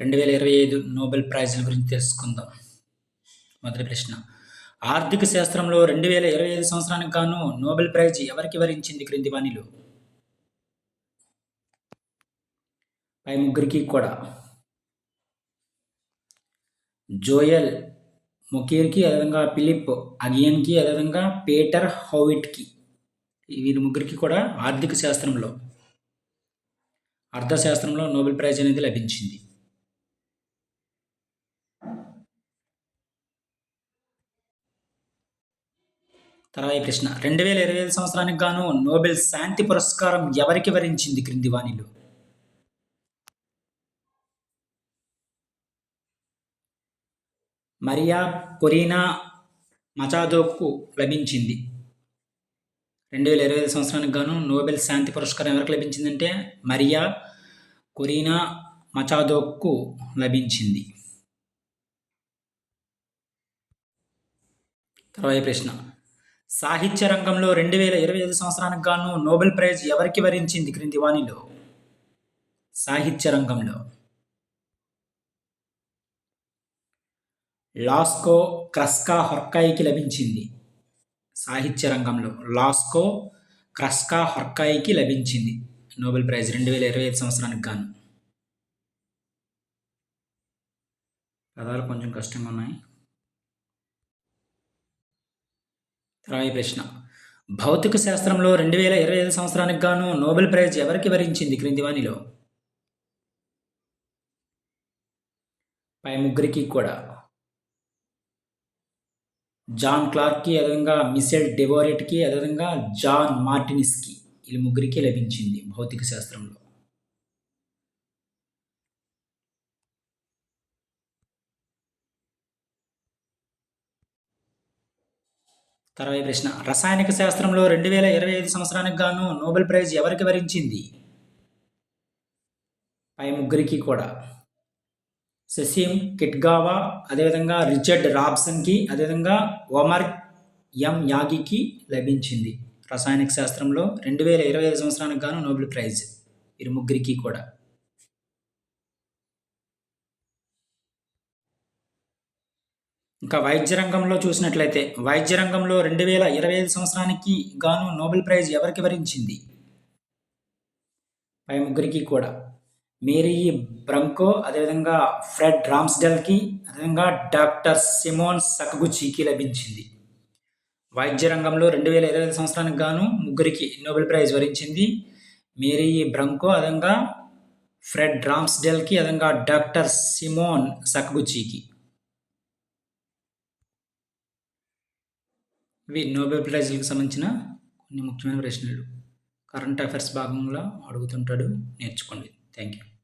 రెండు వేల ఇరవై ఐదు నోబెల్ ప్రైజ్ల గురించి తెలుసుకుందాం. మొదటి ప్రశ్న. ఆర్థిక శాస్త్రంలో రెండు వేల ఇరవై ఐదు సంవత్సరానికి గాను నోబెల్ ప్రైజ్ ఎవరికి వరించింది క్రింది వాణిలో పై ముగ్గురికి కూడా. జోయల్ మొకీర్కి అదేవిధంగా ఫిలిప్ అగియన్కి అదేవిధంగా పీటర్ హౌవిట్కి వీరి ముగ్గురికి కూడా ఆర్థిక శాస్త్రంలో అర్థశాస్త్రంలో నోబెల్ ప్రైజ్ అనేది లభించింది. తర్వాత ప్రశ్న. రెండు వేల ఇరవై ఐదు సంవత్సరానికి గాను నోబెల్ శాంతి పురస్కారం ఎవరికి వరించింది క్రింది వాణిలో? మరియా కొరీనా మచాదోకు లభించింది. రెండు వేల ఇరవై ఐదు సంవత్సరానికి గాను నోబెల్ శాంతి పురస్కారం ఎవరికి లభించిందంటే మరియా కొరీనా మచాదోకు లభించింది. తర్వాత ప్రశ్న. సాహిత్య రంగంలో రెండు వేల ఇరవై ఐదు సంవత్సరానికి గాను నోబెల్ ప్రైజ్ ఎవరికి వరించింది క్రింది వాణిలో సాహిత్య రంగంలో. లాస్కో క్రస్కా హొర్కాయికి లభించింది. సాహిత్య రంగంలో. లాస్కో క్రస్కా హొర్కాయికి లభించింది నోబెల్ ప్రైజ్ రెండు వేల ఇరవై ఐదు సంవత్సరానికి గాను. పదాలు కొంచెం కష్టంగా ఉన్నాయి. తర్వాత ప్రశ్న. భౌతిక శాస్త్రంలో రెండు వేల ఇరవై ఐదు సంవత్సరానికి గాను నోబెల్ ప్రైజ్ ఎవరికి వరించింది క్రిందివాణిలో? పై ముగ్గురికి కూడా. జాన్ క్లార్క్కి అదేవిధంగా మిసెల్ డెవోరెట్కి అదేవిధంగా జాన్ మార్టినిస్కి వీళ్ళ ముగ్గురికి లభించింది భౌతిక శాస్త్రంలో. తర్వాత ప్రశ్న. రసాయనిక శాస్త్రంలో రెండు వేల ఇరవై ఐదు సంవత్సరానికి గాను నోబెల్ ప్రైజ్ ఎవరికి వరించింది? పై ముగ్గురికి కూడా. సెసిమ్ కిట్గావా అదేవిధంగా రిచర్డ్ రాబ్సన్కి అదేవిధంగా ఒమర్ ఎం యాగికి లభించింది. రసాయనిక శాస్త్రంలో రెండు వేల ఇరవై ఐదు సంవత్సరానికి గాను నోబెల్ ప్రైజ్. వీరి ముగ్గురికి కూడా. ఇంకా వైద్య రంగంలో చూసినట్లయితే వైద్య రంగంలో రెండు వేల ఇరవై ఐదు సంవత్సరానికి గాను నోబెల్ ప్రైజ్ ఎవరికి వరించింది? పై ముగ్గురికి కూడా. మేరీ బ్రంకో అదేవిధంగా ఫ్రెడ్ రామ్స్డెల్కి అదేవిధంగా డాక్టర్ సిమోన్ సకగుచికి లభించింది. వైద్య రంగంలో రెండు వేల ఇరవై ఐదు సంవత్సరానికి గాను ముగ్గురికి నోబెల్ ప్రైజ్ వరించింది. మేరీ బ్రంకో అదేవిధంగా ఫ్రెడ్ రామ్స్డెల్కి అదేవిధంగా డాక్టర్ సిమోన్ సకగుచికి. ఇవి నోబెల్ ప్రైజ్లకు సంబంధించిన కొన్ని ముఖ్యమైన ప్రశ్నలు. కరెంట్ అఫైర్స్ భాగంలో అడుగుతుంటాడు నేర్చుకోండి. Thank you